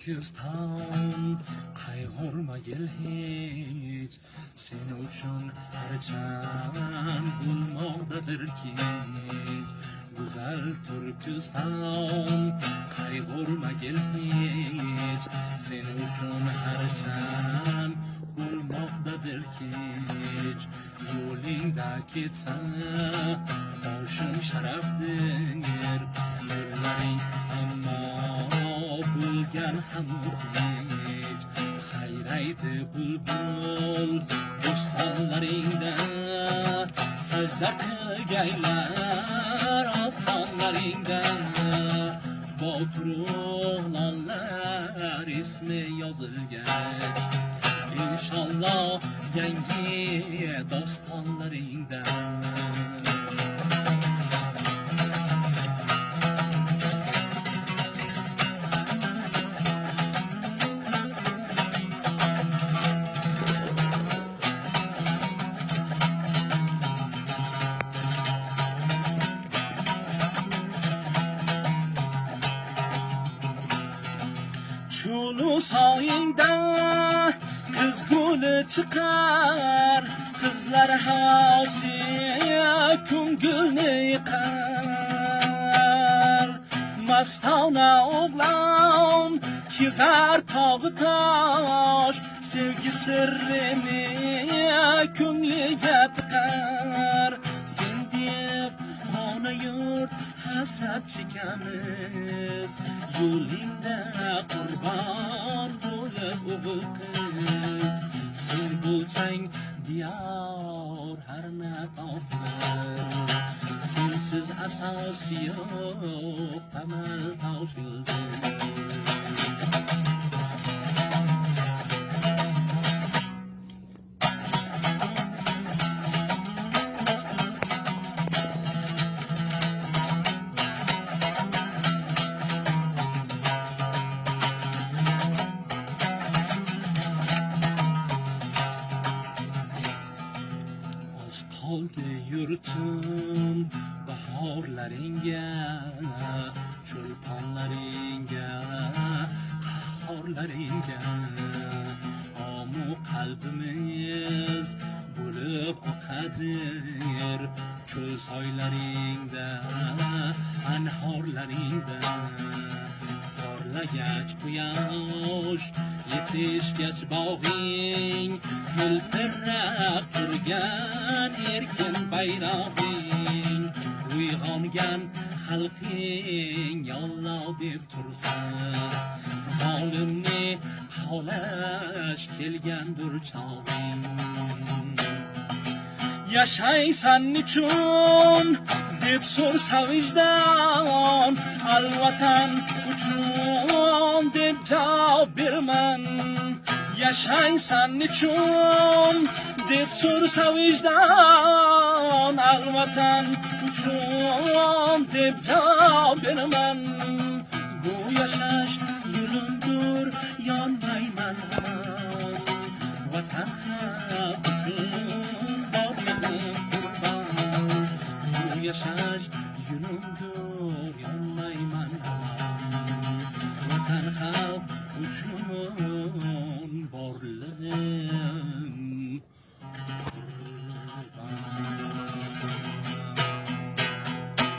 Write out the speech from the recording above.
Türkistan Kayg'urma gel hiç. Sen uchun harcam bulmoqdadir kech Güzel Türkistan Kayg'urma gel hiç. Sen uchun harcam bulmoqdadir kech Yo'lingda ketsa boshim sharafdir yo'llaring kech sayraydi bulbul bo'stonlaringda sajda qilgaylar ostonlaringda boturug'lonlar ismi yozilgan inshaalloh yangi dostonlaringdan Şunu sayında kız gülü çıkar. Kızlar hasiye küngülünü yıkar. Mastana oğlan kizar tağı taş Sevgi sırrını kümlüge tıkar hasret çekemiz Yolunda kurban bulup o'g'il qiz Sen bo'lsang diyar har na toplar Sensiz asos yo'q tamal tosh yildiz qoldi yurtim bahorlaringga cho'lponlaringga qahorlaringga omu qalbimiz bo'lib oqadir cho'l soylaringda anhorlaringda. Porlagach quyosh yetishgach bog'ing hilpirab turgan erkin bayrog'ing uyg'ongan xalqing yollo deb tursa zolimni qovlash kelgandir chog'ing. Yashaysan nichun? deb so'rsa vijdon alvatan uchun deb javob beraman yashaysan nichun deb so'rsa vijdon alvatan uchun deb javob beraman bu yashash yo'limdir yonmayman vatan haq uchun borlig'im qurbon bu yashash yo'limdir yonmayman Kartal uçuyor